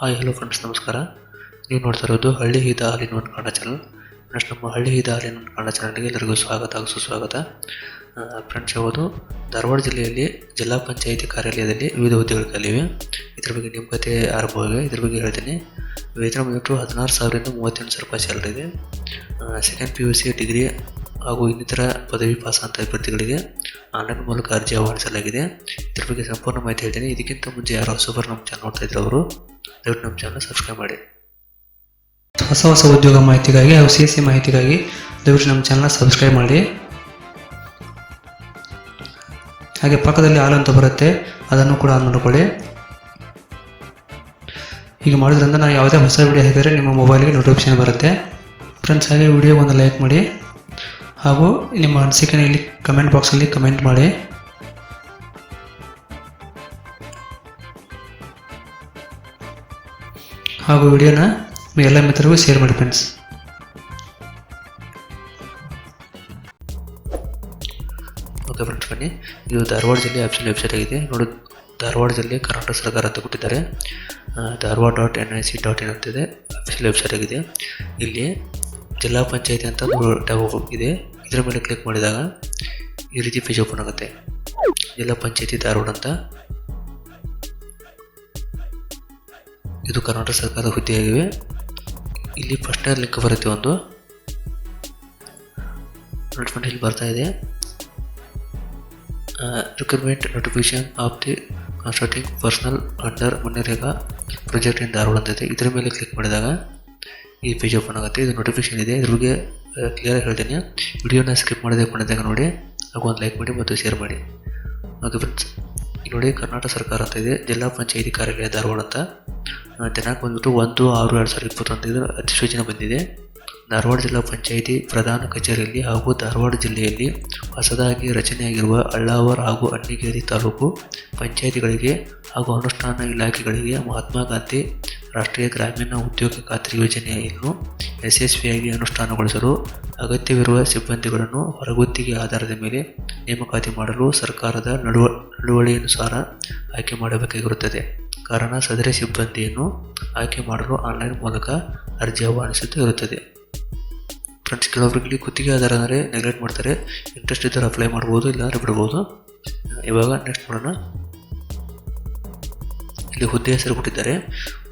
Hi hello friends ನಮಸ್ಕಾರ. ನೀವು ನೋಡ್ತಾ ಇರೋದು ಹಳ್ಳಿ ಹಿತ ಹಾಲಿನ ಒಂದು ಕನ್ನಡ ಚಾನಲ್ ಫ್ರೆಂಡ್ಸ್ ನಮ್ಮ ಹಳ್ಳಿ ಹಿತ ಹಾಲಿನ ಒಂದು ಕನ್ನಡ ಚಾನಲ್ಗೆ ಎಲ್ಲರಿಗೂ ಸ್ವಾಗತ ಹಾಗೂ ಸುಸ್ವಾಗತ ಫ್ರೆಂಡ್ಸ್ ಯಾವುದು ಧಾರವಾಡ ಜಿಲ್ಲೆಯಲ್ಲಿ ಜಿಲ್ಲಾ ಪಂಚಾಯಿತಿ ಕಾರ್ಯಾಲಯದಲ್ಲಿ ವಿವಿಧ ಹುದ್ದೆಗಳು ಕಲಿವೆ. ಇದ್ರ ಬಗ್ಗೆ ನಿಮ್ಮತೆ ಆರಂಭವಾಗಿದೆ ಇದ್ರ ಬಗ್ಗೆ ಹೇಳ್ತೀನಿ. ವೇತನ ಬಂದ್ಬಿಟ್ಟು ಹದಿನಾರು ಸಾವಿರದಿಂದ ಮೂವತ್ತೆಂಟು ಸಾವಿರ ರೂಪಾಯಿ ಸ್ಯಾಲ್ರಿ ಇದೆ. Second P U C degree ಹಾಗೂ ಇನ್ನಿತರ ಪದವಿ ಪಾಸ್ ಅಂತ ಅಭ್ಯರ್ಥಿಗಳಿಗೆ ಆನ್ಲೈನ್ ಮೂಲಕ ಅರ್ಜಿ ಆಹ್ವಾನಿಸಲಾಗಿದೆ. ಇದ್ರ ಬಗ್ಗೆ ಸಂಪೂರ್ಣ ಮಾಹಿತಿ ಹೇಳ್ತೀನಿ. ಇದಕ್ಕಿಂತ ಮುಂಚೆ ಯಾರು ಸೂಪರ್ ನಮ್ಮ ಚಾನಲ್ ನೋಡ್ತಾ ಇದ್ರು ಅವರು, ದಯವಿಟ್ಟು ನಮ್ಮ ಚಾನಲ್ ಸಬ್ಸ್ಕ್ರೈಬ್ ಮಾಡಿ. ಹೊಸ ಹೊಸ ಉದ್ಯೋಗ ಮಾಹಿತಿಗಾಗಿ ಹಾಗೂ ಸಿ ಸಿ ಮಾಹಿತಿಗಾಗಿ ದಯವಿಟ್ಟು ನಮ್ಮ ಚಾನಲ್ ಸಬ್ಸ್ಕ್ರೈಬ್ ಮಾಡಿ. ಹಾಗೆ ಪಕ್ಕದಲ್ಲಿ ಹಾಲು ಅಂತ ಬರುತ್ತೆ, ಅದನ್ನು ಕೂಡ ಆನ್ ಮಾಡಿಕೊಳ್ಳಿ. ಈಗ ಮಾಡೋದ್ರಿಂದ ನಾವು ಯಾವುದೇ ಹೊಸ ವಿಡಿಯೋ ಹಾಕಿದರೆ ನಿಮ್ಮ ಮೊಬೈಲ್ಗೆ ನೋಟಿಫಿಕೇಶನ್ ಬರುತ್ತೆ. ಫ್ರೆಂಡ್ಸ್ ಹಾಗೆ ವಿಡಿಯೋ ಒಂದು ಲೈಕ್ ಮಾಡಿ. ಹಾಗೂ ನಿಮ್ಮ ಅನಿಸಿಕೆನ ಇಲ್ಲಿ ಕಮೆಂಟ್ ಬಾಕ್ಸಲ್ಲಿ ಕಮೆಂಟ್ ಮಾಡಿ. ಹಾಗೂ ವಿಡಿಯೋನ ಎಲ್ಲ ಮಿತ್ರರಿಗೂ ಶೇರ್ ಮಾಡಿ ಫ್ರೆಂಡ್ಸ್ ಓಕೆ ಫ್ರೆಂಡ್ಸ್ ಬನ್ನಿ. ಇದು ಧಾರವಾಡ ಜಿಲ್ಲೆ ಆಫೀಸಿಯಲ್ ವೆಬ್ಸೈಟ್ ಆಗಿದೆ. ನೋಡಿ ಧಾರವಾಡ ಜಿಲ್ಲೆ ಕರ್ನಾಟಕ ಸರ್ಕಾರ ಅಂತ ಕೊಟ್ಟಿದ್ದಾರೆ. Dharwad dot N I C dot in ಅಂತಿದೆ ವೆಬ್ಸೈಟ್ ಆಗಿದೆ. ಇಲ್ಲಿ ಜಿಲ್ಲಾ ಪಂಚಾಯತಿ ಅಂತ ಟ್ಯಾಬ್ ಇದೆ. ಇದರ ಮೇಲೆ ಕ್ಲಿಕ್ ಮಾಡಿದಾಗ ಈ ರೀತಿ ಪೇಜ್ ಓಪನ್ ಆಗುತ್ತೆ. ಜಿಲ್ಲಾ ಪಂಚಾಯತಿ ಧಾರವಾಡ ಅಂತ. ಇದು ಕರ್ನಾಟಕ ಸರ್ಕಾರದ ಹುದ್ದೆಯಾಗಿವೆ. ಇಲ್ಲಿ ಫಸ್ಟ್ನೇ ಲಿಂಕ್ ಬರುತ್ತೆ ಒಂದು. ನೋಡ್ಕೊಂಡು ಇಲ್ಲಿ ಬರ್ತಾ ಇದೆ. Recruitment notification of the constructing personal under MNREGA project in Dharwad ಅಂತ ಇದೆ. ಇದರ ಮೇಲೆ ಕ್ಲಿಕ್ ಮಾಡಿದಾಗ ಈ ಪೇಜ್ ಓಪನ್ ಆಗುತ್ತೆ, ಇದು ನೋಟಿಫಿಕೇಶನ್ ಇದೆ. ಇದ್ರ ಬಗ್ಗೆ ಕ್ಲಿಯರಾಗಿ ಹೇಳ್ತೀನಿ. ವಿಡಿಯೋನ ಸ್ಕಿಪ್ ಮಾಡದೆ ಕೊನೆದಾಗ ನೋಡಿ, ಹಾಗೂ ಒಂದು ಲೈಕ್ ಮಾಡಿ ಮತ್ತು ಶೇರ್ ಮಾಡಿ. ಓಕೆ ಫ್ರೆಂಡ್ಸ್ ನೋಡಿ ಕರ್ನಾಟಕ ಸರ್ಕಾರ ಅಂತ ಇದೆ, ಜಿಲ್ಲಾ ಪಂಚಾಯತಿ ಕಾರ್ಯಾಲಯ ಧಾರವಾಡ ಅಂತ. ದಿನಾಂಕ ಬಂದ್ಬಿಟ್ಟು ಒಂದು ಆರು ಎರಡು ಸಾವಿರದ ಇಪ್ಪತ್ತೊಂದು ಅಧಿಸೂಚನೆ ಬಂದಿದೆ. ಧಾರವಾಡ ಜಿಲ್ಲಾ ಪಂಚಾಯಿತಿ ಪ್ರಧಾನ ಕಚೇರಿಯಲ್ಲಿ ಹಾಗೂ ಧಾರವಾಡ ಜಿಲ್ಲೆಯಲ್ಲಿ ಹೊಸದಾಗಿ ರಚನೆಯಾಗಿರುವ ಅಳ್ಳಾವರ್ ಹಾಗೂ ಅಣ್ಣಿಗೇರಿ ತಾಲೂಕು ಪಂಚಾಯಿತಿಗಳಿಗೆ ಹಾಗೂ ಅನುಷ್ಠಾನ ಇಲಾಖೆಗಳಿಗೆ ಮಹಾತ್ಮ ಗಾಂಧಿ ರಾಷ್ಟ್ರೀಯ ಗ್ರಾಮೀಣ ಉದ್ಯೋಗ ಖಾತ್ರಿ ಯೋಜನೆಯನ್ನು ಯಶಸ್ವಿಯಾಗಿ ಅನುಷ್ಠಾನಗೊಳಿಸಲು ಅಗತ್ಯವಿರುವ ಸಿಬ್ಬಂದಿಗಳನ್ನು ಹೊರಗುತ್ತಿಗೆ ಆಧಾರದ ಮೇಲೆ ನೇಮಕಾತಿ ಮಾಡಲು ಸರ್ಕಾರದ ನಡುವ ನಡುವಳಿಯನುಸಾರ ಆಯ್ಕೆ ಮಾಡಬೇಕಾಗಿರುತ್ತದೆ. ಕಾರಣ, ಸದರಿ ಸಿಬ್ಬಂದಿಯನ್ನು ಆಯ್ಕೆ ಮಾಡಲು ಆನ್ಲೈನ್ ಮೂಲಕ ಅರ್ಜಿ ಆಹ್ವಾನಿಸುತ್ತಾ ಇರುತ್ತದೆ. ಫ್ರೆಂಡ್ಸ್ ಕೆಲವೊಬ್ಬರಿಗೆ ಗುತ್ತಿಗೆ ಆಧಾರ ಅಂದರೆ ನೆಗ್ಲೆಕ್ಟ್ ಮಾಡ್ತಾರೆ. ಇಂಟ್ರೆಸ್ಟ್ ಇದ್ದರೆ ಅಪ್ಲೈ ಮಾಡ್ಬೋದು, ಇಲ್ಲಾಂದರೆ ಬಿಡ್ಬೋದು. ಇವಾಗ ನೆಕ್ಸ್ಟ್ ನೋಡೋಣ. ಇಲ್ಲಿ ಹುದ್ದೆ ಹೆಸರು ಕೊಟ್ಟಿದ್ದಾರೆ.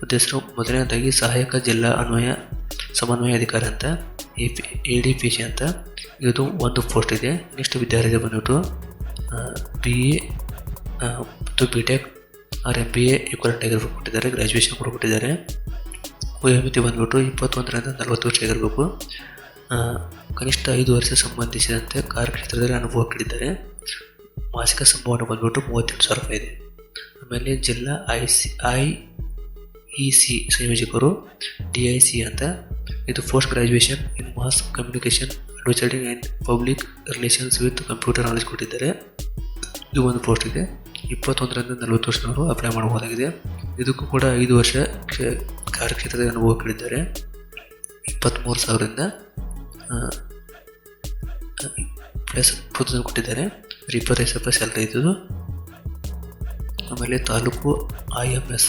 ಹುದ್ದೆ ಹೆಸರು ಮೊದಲನೇದಾಗಿ ಸಹಾಯಕ ಜಿಲ್ಲಾ ಅನ್ವಯ ಸಮನ್ವಯ ಅಧಿಕಾರಿ ಅಂತ A P A D P C ಅಂತ. ಇದು ಒಂದು ಪೋಸ್ಟ್ ಇದೆ. ನೆಕ್ಸ್ಟ್ ವಿದ್ಯಾರ್ಥಿ ಬಂದ್ಬಿಟ್ಟು ಬಿ ಎ ಮತ್ತು B tech or M B A equivalent ಆಗಿರ್ಬೇಕು ಕೊಟ್ಟಿದ್ದಾರೆ. ಗ್ರ್ಯಾಜುಯೇಷನ್ ಕೂಡ ಕೊಟ್ಟಿದ್ದಾರೆ. ವಯೋಮಿತಿ ಬಂದ್ಬಿಟ್ಟು ಇಪ್ಪತ್ತೊಂದರಿಂದ ನಲವತ್ತು ವರ್ಷ ಆಗಿರಬೇಕು. ಕನಿಷ್ಠ ಐದು ವರ್ಷ ಸಂಬಂಧಿಸಿದಂತೆ ಕಾರ್ಯಕ್ಷೇತ್ರದಲ್ಲಿ ಅನುಭವ ಕೇಳಿದ್ದಾರೆ. ಮಾಸಿಕ ಸಂಭಾವನೆ ಬಂದ್ಬಿಟ್ಟು ಮೂವತ್ತೆಂಟು ಸಾವಿರ ರೂಪಾಯಿ ಇದೆ. ಆಮೇಲೆ ಜಿಲ್ಲಾ I C, I E C ಸಂಯೋಜಕರು, D I C ಅಂತ. ಇದು post graduation in mass communication advertising and public relations with computer knowledge ಕೊಟ್ಟಿದ್ದಾರೆ. ಇದು ಒಂದು ಪೋಸ್ಟ್ ಇದೆ. ಇಪ್ಪತ್ತೊಂದರಿಂದ ನಲವತ್ತು ವರ್ಷದವರು ಅಪ್ಲೈ ಮಾಡಬಹುದಾಗಿದೆ. ಇದಕ್ಕೂ ಕೂಡ ಐದು ವರ್ಷ ಕ್ಷೇ- ಕಾರ್ಯಕ್ಷೇತ್ರದ ಅನುಭವ ಕೇಳಿದ್ದಾರೆ ಇಪ್ಪತ್ತ್ಮೂರು ಸಾವಿರದಿಂದ ಪ್ಲಸ್ ಪ್ರೊಸೀಜರ್ ಕೊಟ್ಟಿದ್ದಾರೆ. ಇಪ್ಪತ್ತೈದು ಸಾವಿರ ಸ್ಯಾಲ್ರಿ ಇದ್ದದ್ದು. ಆಮೇಲೆ taluk I M S.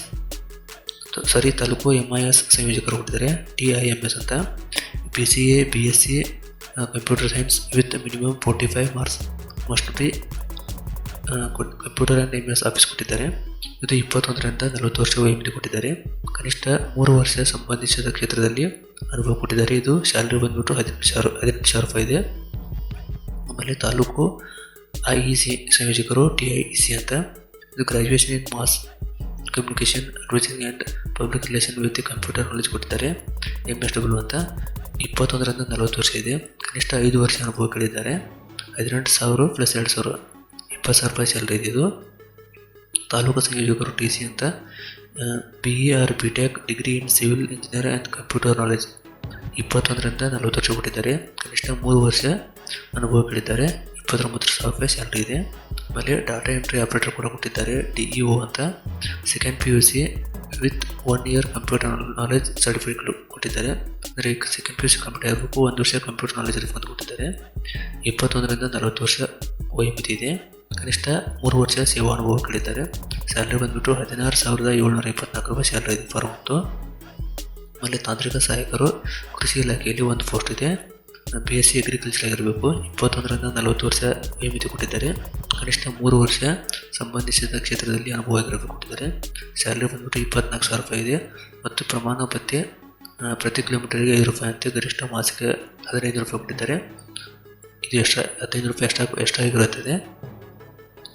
Sorry, ತಾಲೂಕು ಎಂ ಐ ಎಸ್ ಸಂಯೋಜಕರು ಕೊಟ್ಟಿದ್ದಾರೆ. ಟಿ ಐ ಎಂ ಎಸ್ ಅಂತ. B C A, B S C computer science with minimum forty five marks must be computer and M S office ಕೊಟ್ಟಿದ್ದಾರೆ. ಇದು ಇಪ್ಪತ್ತೊಂದರಿಂದ ನಲವತ್ತು ವರ್ಷ ವಯೋಮಿತಿ ಕೊಟ್ಟಿದ್ದಾರೆ. ಕನಿಷ್ಠ ಮೂರು ವರ್ಷ ಸಂಬಂಧಿಸಿದ ಕ್ಷೇತ್ರದಲ್ಲಿ ಅನುಭವ ಕೊಟ್ಟಿದ್ದಾರೆ. ಇದು ಸ್ಯಾಲ್ರಿ ಬಂದ್ಬಿಟ್ಟು ಹದಿನೆಂಟು ಸಾವಿರ ಹದಿನೆಂಟು ಸಾವಿರ ರೂಪಾಯಿ ಇದೆ. ಆಮೇಲೆ ತಾಲೂಕು ಐ ಇ ಸಿ ಸಂಯೋಜಕರು, ಟಿ ಐ ಇ ಸಿ ಅಂತ. ಇದು graduation in mass communication advising and public relation with computer knowledge ಕೊಟ್ಟಿದ್ದಾರೆ. ಎಂ ಎಸ್ ಡಬ್ಲ್ಯೂ ಅಂತ ಇಪ್ಪತ್ತೊಂದರಿಂದ ನಲವತ್ತು ವರ್ಷ ಇದೆ. ಕನಿಷ್ಠ ಐದು ವರ್ಷ ಅನುಭವ ಕೇಳಿದ್ದಾರೆ ಹದಿನೆಂಟು ಸಾವಿರ ಪ್ಲಸ್ ಎರಡು ಸಾವಿರ, ಇಪ್ಪತ್ತು ಸಾವಿರ ರೂಪಾಯಿ ಸ್ಯಾಲ್ರಿ ಇದೆ ಇದು. ತಾಲೂಕು ಸಂಯೋಜಕರು ಟಿ ಸಿ ಅಂತ B A or B tech degree in civil engineer and computer knowledge ಇಪ್ಪತ್ತೊಂದರಿಂದ ನಲವತ್ತು ವರ್ಷ ಕೊಟ್ಟಿದ್ದಾರೆ. ಕನಿಷ್ಠ ಮೂರು ವರ್ಷ ಅನುಭವ ಕೇಳಿದ್ದಾರೆ ಇಪ್ಪತ್ತೊಂಬತ್ತು ಸಾವಿರ ರೂಪಾಯಿ ಸ್ಯಾಲ್ರಿ ಇದೆ. ಆಮೇಲೆ ಡಾಟಾ ಎಂಟ್ರಿ ಆಪ್ರೇಟರ್ ಕೂಡ ಕೊಟ್ಟಿದ್ದಾರೆ ಡಿ ಇ ಒ ಅಂತ. Second P U C with one year computer knowledge certificate ಕೊಟ್ಟಿದ್ದಾರೆ. ಅಂದರೆ second P U C computer ಆಗಬೇಕು, ಒಂದು ವರ್ಷ ಕಂಪ್ಯೂಟರ್ ನಾಲೆಜ್ ಅಂತ ಕೊಟ್ಟಿದ್ದಾರೆ. ಇಪ್ಪತ್ತೊಂದರಿಂದ ನಲವತ್ತು ವರ್ಷ ವಯೋಮಿತಿ ಇದೆ. ಕನಿಷ್ಠ ಮೂರು ವರ್ಷ ಸೇವಾ ಅನುಭವ ಕೇಳಿದ್ದಾರೆ. ಸ್ಯಾಲ್ರಿ ಬಂದುಬಿಟ್ಟು ಹದಿನಾರು ಸಾವಿರದ ಏಳ್ನೂರ ಇಪ್ಪತ್ನಾಲ್ಕು ರೂಪಾಯಿ ಸ್ಯಾಲ್ರಿ ಇದೆ ಫಾರ್ಮ್ ಮತ್ತು ಆಮೇಲೆ ತಾಂತ್ರಿಕ ಸಹಾಯಕರು, ಕೃಷಿ ಇಲಾಖೆಯಲ್ಲಿ ಒಂದು ಪೋಸ್ಟ್ ಇದೆ. ಬಿ ಎಸ್ ಸಿ ಅಗ್ರಿಕಲ್ಚರ್ ಆಗಿರಬೇಕು, ಇಪ್ಪತ್ತೊಂದರಿಂದ ನಲವತ್ತು ವರ್ಷ ನಿಯಮಿತಿ ಕೊಟ್ಟಿದ್ದಾರೆ. ಕನಿಷ್ಠ ಮೂರು ವರ್ಷ ಸಂಬಂಧಿಸಿದ ಕ್ಷೇತ್ರದಲ್ಲಿ ಅನುಭವ ಆಗಿರಬೇಕು ಕೊಟ್ಟಿದ್ದಾರೆ. ಸ್ಯಾಲ್ರಿ ಬಂದ್ಬಿಟ್ಟು ಇಪ್ಪತ್ನಾಲ್ಕು ಸಾವಿರ ರೂಪಾಯಿ ಇದೆ. ಮತ್ತು ಪ್ರಮಾಣ ಪತ್ತೆ ಪ್ರತಿ ಕಿಲೋಮೀಟರ್ಗೆ ಐದು ರೂಪಾಯಿ ಅಂತ ಗರಿಷ್ಠ ಮಾಸಿಕ ಹದಿನೈದು ರೂಪಾಯಿ ಕೊಟ್ಟಿದ್ದಾರೆ. ಇದು ಎಷ್ಟು ಹದಿನೈದು ರೂಪಾಯಿ ಎಷ್ಟು ಎಷ್ಟಾಗಿರುತ್ತದೆ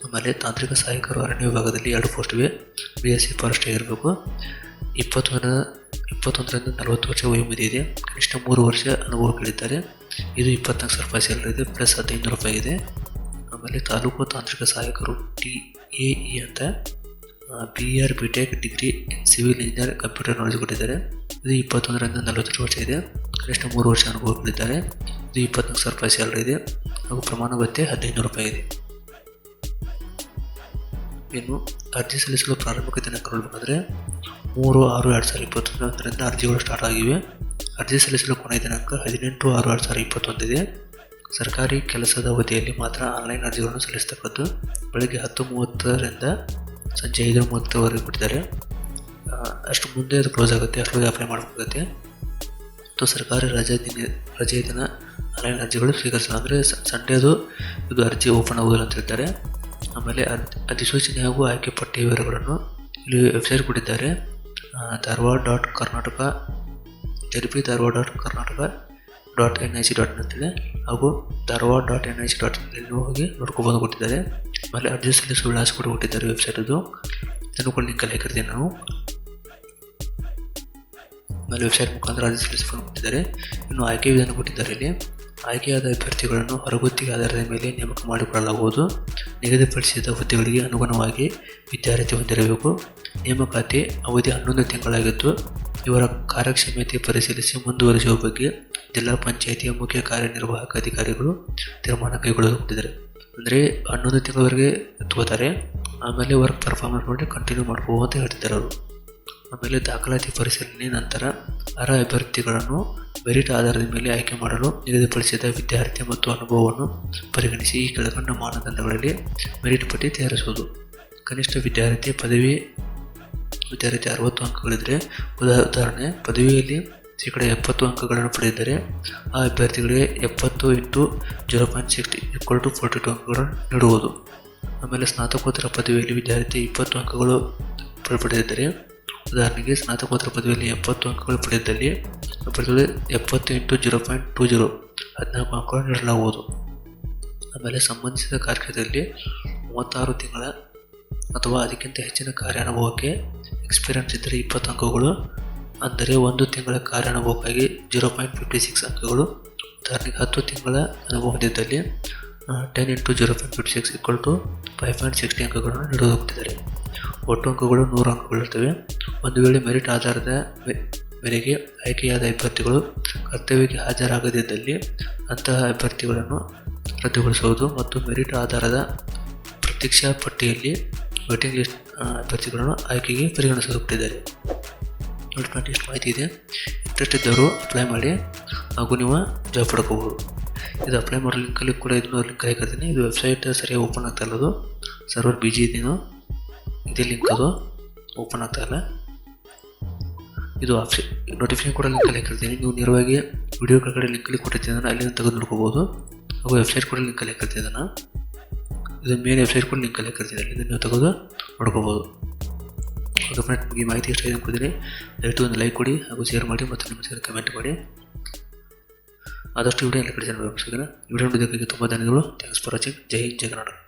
ಆಮೇಲೆ ತಾಂತ್ರಿಕ ಸಹಾಯಕರು ಅರಣ್ಯ ವಿಭಾಗದಲ್ಲಿ ಎರಡು ಪೋಸ್ಟ್ ಇವೆ. ಬಿ ಎಸ್ ಸಿ ಫಾರೆಸ್ಟ್ ಆಗಿರಬೇಕು. ಇಪ್ಪತ್ತೊಂದರ, ಇಪ್ಪತ್ತೊಂದರಿಂದ ನಲವತ್ತು ವರ್ಷ ವಯೋಮಿತಿ ಇದೆ. ಕನಿಷ್ಠ ಮೂರು ವರ್ಷ ಅನುಭವ ಕೇಳಿದ್ದಾರೆ. ಇದು ಇಪ್ಪತ್ನಾಲ್ಕು ಸಾವಿರ ರೂಪಾಯಿ ಸ್ಯಾಲ್ರಿ ಇದೆ ಪ್ಲಸ್ ಹದಿನೈದು ರೂಪಾಯಿ ಇದೆ. ಆಮೇಲೆ ತಾಲೂಕು ತಾಂತ್ರಿಕ ಸಹಾಯಕರು ಟಿ ಎ ಇ ಅಂತ B or B tech degree civil engineer computer knowledge ಕೊಟ್ಟಿದ್ದಾರೆ. ಇದು ಇಪ್ಪತ್ತೊಂದರಿಂದ ನಲವತ್ತು ವರ್ಷ ಇದೆ. ಕನಿಷ್ಠ ಮೂರು ವರ್ಷ ಅನುಭವ ಕೊಟ್ಟಿದ್ದಾರೆ ಇದು ಇಪ್ಪತ್ನಾಲ್ಕು ಸಾವಿರ ರೂಪಾಯಿ ಸ್ಯಾಲ್ರಿ ಇದೆ. ಹಾಗೂ ಪ್ರಮಾಣ ಭತ್ತೆ ಹದಿನೈದು ರೂಪಾಯಿ ಇದೆ. ಇನ್ನು ಅರ್ಜಿ ಸಲ್ಲಿಸಲು ಪ್ರಾರಂಭಿಕ ದಿನಾಂಕ ನೋಡಬೇಕಾದ್ರೆ ಮೂರು ಆರು ಎರಡು ಸಾವಿರದ ಇಪ್ಪತ್ತೊಂದರಿಂದ ಅರ್ಜಿಗಳು ಸ್ಟಾರ್ಟ್ ಆಗಿವೆ. ಅರ್ಜಿ ಸಲ್ಲಿಸಲು ಕೊನೆಯ ದಿನಾಂಕ ಹದಿನೆಂಟು ಆರು ಎರಡು ಸಾವಿರದ ಇಪ್ಪತ್ತೊಂದಿದೆ. ಸರ್ಕಾರಿ ಕೆಲಸದ ಅವಧಿಯಲ್ಲಿ ಮಾತ್ರ ಆನ್ಲೈನ್ ಅರ್ಜಿಗಳನ್ನು ಸಲ್ಲಿಸ್ತಕ್ಕದ್ದು ಬೆಳಗ್ಗೆ ಹತ್ತು ಮೂವತ್ತರಿಂದ ಸಂಜೆ ಐದು ಮೂವತ್ತವರೆಗೆ ಬಿಟ್ಟಿದ್ದಾರೆ ಅಷ್ಟು ಮುಂದೆ ಅದು ಕ್ಲೋಸ್ ಆಗುತ್ತೆ ಅಷ್ಟೊಳಗೆ ಅಪ್ಲೈ ಮಾಡಬೇಕಾಗುತ್ತೆ. ಮತ್ತು ಸರ್ಕಾರಿ ರಜೆ ದಿನ ರಜೆ ದಿನ ಆನ್ಲೈನ್ ಅರ್ಜಿಗಳು ಸ್ವೀಕರಿಸಲ್ಲ ಅಂದರೆ ಸಂಡೇದು ಇದು ಅರ್ಜಿ ಓಪನ್ ಆಗುವುದಿಲ್ಲ ಅಂತ ಹೇಳ್ತಾರೆ. ಆಮೇಲೆ ಅಧಿಸೂಚನೆ ಹಾಗೂ ಆಯ್ಕೆ ಪಟ್ಟಿ ವಿವರಗಳನ್ನು ಇಲ್ಲಿ ವೆಬ್ಸೈಟ್ ಕೊಟ್ಟಿದ್ದಾರೆ. Dharwad dot Karnataka therapy Dharwad dot Karnataka dot N I C dot ಅಂತಿದೆ ಹಾಗೂ Dharwad dot N I C dot ಇಲ್ಲಿ ಹೋಗಿ ನೋಡ್ಕೊಬೋದು ಕೊಟ್ಟಿದ್ದಾರೆ. ಆಮೇಲೆ ಅಡ್ರೆಸ್ ಸಲ್ಲಿಸುವ ವಿಳಾಸ ಕೂಡ ಕೊಟ್ಟಿದ್ದಾರೆ ವೆಬ್ಸೈಟ್ ಅದು. ಇದನ್ನು ಕೂಡ ಲಿಂಕಲ್ಲಿ ಹಾಕಿರ್ತೀವಿ ನಾವು. ಆಮೇಲೆ ವೆಬ್ಸೈಟ್ ಮುಖಾಂತರ ಸಲ್ಲಿಸಿಕೊಂಡು ಕೊಟ್ಟಿದ್ದಾರೆ. ಇನ್ನು ಆಯ್ಕೆ ವಿಧಾನ ಕೊಟ್ಟಿದ್ದಾರೆ ಇಲ್ಲಿ. ಆಯ್ಕೆಯಾದ ಅಭ್ಯರ್ಥಿಗಳನ್ನು ಹೊರಗುತ್ತಿಗೆ ಆಧಾರದ ಮೇಲೆ ನೇಮಕ ಮಾಡಿಕೊಳ್ಳಲಾಗುವುದು. ನಿಗದಿಪಡಿಸಿದ ಹುದ್ದೆಗಳಿಗೆ ಅನುಗುಣವಾಗಿ ವಿದ್ಯಾರ್ಥಿ ಹೊಂದಿರಬೇಕು. ನೇಮಕಾತಿ ಅವಧಿ ಹನ್ನೊಂದು ತಿಂಗಳಾಗಿದ್ದು ಇವರ ಕಾರ್ಯಕ್ಷಮತೆ ಪರಿಶೀಲಿಸಿ ಮುಂದುವರಿಸುವ ಬಗ್ಗೆ ಜಿಲ್ಲಾ ಪಂಚಾಯಿತಿಯ ಮುಖ್ಯ ಕಾರ್ಯನಿರ್ವಾಹಕ ಅಧಿಕಾರಿಗಳು ತೀರ್ಮಾನ ಕೈಗೊಳ್ಳುತ್ತಿದ್ದಾರೆ ಅಂದರೆ ಹನ್ನೊಂದು ತಿಂಗಳವರೆಗೆ ತಗೋತಾರೆ ಆಮೇಲೆ ವರ್ಕ್ ಪರ್ಫಾರ್ಮೆನ್ಸ್ ಮಾಡಿ ಕಂಟಿನ್ಯೂ ಮಾಡ್ಬೋದು ಅಂತ ಹೇಳ್ತಿದ್ದಾರೆ ಅವರು. ಆಮೇಲೆ ದಾಖಲಾತಿ ಪರಿಶೀಲನೆ ನಂತರ ಅರ್ಹ ಅಭ್ಯರ್ಥಿಗಳನ್ನು ಮೆರಿಟ್ ಆಧಾರದ ಮೇಲೆ ಆಯ್ಕೆ ಮಾಡಲು ನಿಗದಿಪಡಿಸಿದ ವಿದ್ಯಾರ್ಥಿ ಮತ್ತು ಅನುಭವವನ್ನು ಪರಿಗಣಿಸಿ ಈ ಕೆಳಕಂಡ ಮಾನದಂಡಗಳಲ್ಲಿ ಮೆರಿಟ್ ಪಟ್ಟಿ ತಯಾರಿಸುವುದು. ಕನಿಷ್ಠ ವಿದ್ಯಾರ್ಥಿ ಪದವಿ, ವಿದ್ಯಾರ್ಥಿ ಅರವತ್ತು ಅಂಕಗಳಿದ್ದರೆ ಉದಾ- ಉದಾಹರಣೆ, ಪದವಿಯಲ್ಲಿ ಶೇಕಡ ಎಪ್ಪತ್ತು ಅಂಕಗಳನ್ನು ಪಡೆದಿದ್ದರೆ ಆ ಅಭ್ಯರ್ಥಿಗಳಿಗೆ ಎಪ್ಪತ್ತು into zero point sixty equal to forty two ಅಂಕಗಳನ್ನು ನೀಡುವುದು. ಆಮೇಲೆ ಸ್ನಾತಕೋತ್ತರ ಪದವಿಯಲ್ಲಿ ವಿದ್ಯಾರ್ಥಿ ಇಪ್ಪತ್ತು ಅಂಕಗಳು ಪಡೆದಿದ್ದರೆ ಉದಾಹರಣೆಗೆ ಸ್ನಾತಕೋತ್ತರ ಪದವಿಯಲ್ಲಿ ಎಪ್ಪತ್ತು ಅಂಕಗಳು ಪಡೆದಲ್ಲಿ ಪಡೆದಲ್ಲಿ ಎಪ್ಪತ್ತು into zero point two zero ಹದಿನಾಲ್ಕು ಅಂಕಗಳನ್ನು ನೀಡಲಾಗುವುದು. ಆಮೇಲೆ ಸಂಬಂಧಿಸಿದ ಕಾರ್ಯದಲ್ಲಿ ಮೂವತ್ತಾರು ತಿಂಗಳ ಅಥವಾ ಅದಕ್ಕಿಂತ ಹೆಚ್ಚಿನ ಕಾರ್ಯಾನುಭವಕ್ಕೆ ಎಕ್ಸ್ಪೀರಿಯನ್ಸ್ ಇದ್ದರೆ ಇಪ್ಪತ್ತು ಅಂಕಗಳು, ಅಂದರೆ ಒಂದು ತಿಂಗಳ ಕಾರ್ಯಾನುಭವಕ್ಕಾಗಿ ಜೀರೋ ಪಾಯಿಂಟ್ ಫಿಫ್ಟಿ ಸಿಕ್ಸ್ ಅಂಕಗಳು, ಉದಾಹರಣೆಗೆ ಹತ್ತು ತಿಂಗಳ ಅನುಭವ ಹೊಂದಿದ್ದಲ್ಲಿ ten into zero point fifty six equal to five point sixty ಅಂಕಗಳನ್ನು ನೀಡಲಾಗುತ್ತಿದ್ದಾರೆ ಒಟ್ಟು ಅಂಕಗಳು ನೂರು ಅಂಕಗಳಿರ್ತವೆ ಒಂದು ವೇಳೆ ಮೆರಿಟ್ ಆಧಾರದ ಮೇರೆಗೆ ಆಯ್ಕೆಯಾದ ಅಭ್ಯರ್ಥಿಗಳು ಕರ್ತವ್ಯಕ್ಕೆ ಹಾಜರಾಗದಿದ್ದಲ್ಲಿ ಅಂತಹ ಅಭ್ಯರ್ಥಿಗಳನ್ನು ರದ್ದುಗೊಳಿಸುವುದು ಮತ್ತು ಮೆರಿಟ್ ಆಧಾರದ ಪ್ರತೀಕ್ಷಾ ಪಟ್ಟಿಯಲ್ಲಿ ವೇಟಿಂಗ್ ಲಿಸ್ಟ್ ಅಭ್ಯರ್ಥಿಗಳನ್ನು ಆಯ್ಕೆಗೆ ಪರಿಗಣಿಸಲ್ಪಟ್ಟಿದ್ದಾರೆ. ನೋಡಿ ಫ್ರೆಂಡ್ ಇಷ್ಟು ಮಾಹಿತಿ ಇದೆ. ಇಂಟ್ರೆಸ್ಟ್ ಇದ್ದವರು ಅಪ್ಲೈ ಮಾಡಿ ಹಾಗೂ ನೀವು ಜಾಬ್ ಪಡ್ಕೋಬೋದು ಇದು ಅಪ್ಲೈ ಮಾಡೋ ಲಿಂಕಲ್ಲಿ ಕೂಡ ಇದನ್ನು ಲಿಂಕ್ ಹಾಕಿರ್ತೀನಿ. ಇದು ವೆಬ್ಸೈಟ್ ಸರಿಯಾಗಿ ಓಪನ್ ಆಗ್ತಾ ಇರೋದು. ಸರ್ವರ್ ಬಿಜಿ ಇದೀನು ಇದೇ ಲಿಂಕ್ ಅದು. ಓಪನ್ ಆಗ್ತಾ ಇಲ್ಲ ಇದು ಆಪ್ಷನ್ ನೋಟಿಫಿಕೇಶನ್ ಕೂಡ ಲಿಂಕಲ್ಲಿ ಹಾಕಿರ್ತೀನಿ. ನೀವು ನೇರವಾಗಿ ವಿಡಿಯೋ ಕೆಳಗಡೆ ಲಿಂಕಲ್ಲಿ ಕೊಟ್ಟಿರ್ತೀನಿ ಅಲ್ಲಿಂದ ತೆಗೆದು ನೋಡ್ಕೋಬೋದು ಹಾಗೂ ವೆಬ್ಸೈಟ್ ಕೂಡ ಲಿಂಕಲ್ಲಿ ಹಾಕಿರ್ತೀನಿ ಅದನ್ನು ಇದು ಮೇನ್ ವೆಬ್ಸೈಟ್ ಕೂಡ ಲಿಂಕಲ್ಲಿ ಹಾಕಿರ್ತೀನಿ. ಅಲ್ಲಿಂದ ನೀವು ತೆಗೆದು ನೋಡ್ಕೋಬೋದು ಓಕೆ ಫ್ರೆಂಡ್ ನಿಮಗೆ ಮಾಹಿತಿ ಇಷ್ಟ ಇದೆ ಅನ್ಕೋತೀನಿ. ದಯವಿಟ್ಟು ಒಂದು ಲೈಕ್ ಕೊಡಿ ಹಾಗೂ ಶೇರ್ ಮಾಡಿ ಮತ್ತು ನಿಮ್ಮ ಸೇರಿ ಕಮೆಂಟ್ ಮಾಡಿ. ಆದಷ್ಟು ವಿಡಿಯೋ ಎಲ್ಲ ಕಡೆ ಜನ ವಿಡಿಯೋ ನೋಡಿದ್ದಕ್ಕಾಗಿ ತುಂಬ ಧನ್ಯವಾದಗಳು. ಥ್ಯಾಂಕ್ಸ್ ಫಾರ್ ವಾಚಿಂಗ್ ಜೈ ಹಿಂದ್ ಕರ್ನಾಟಕ.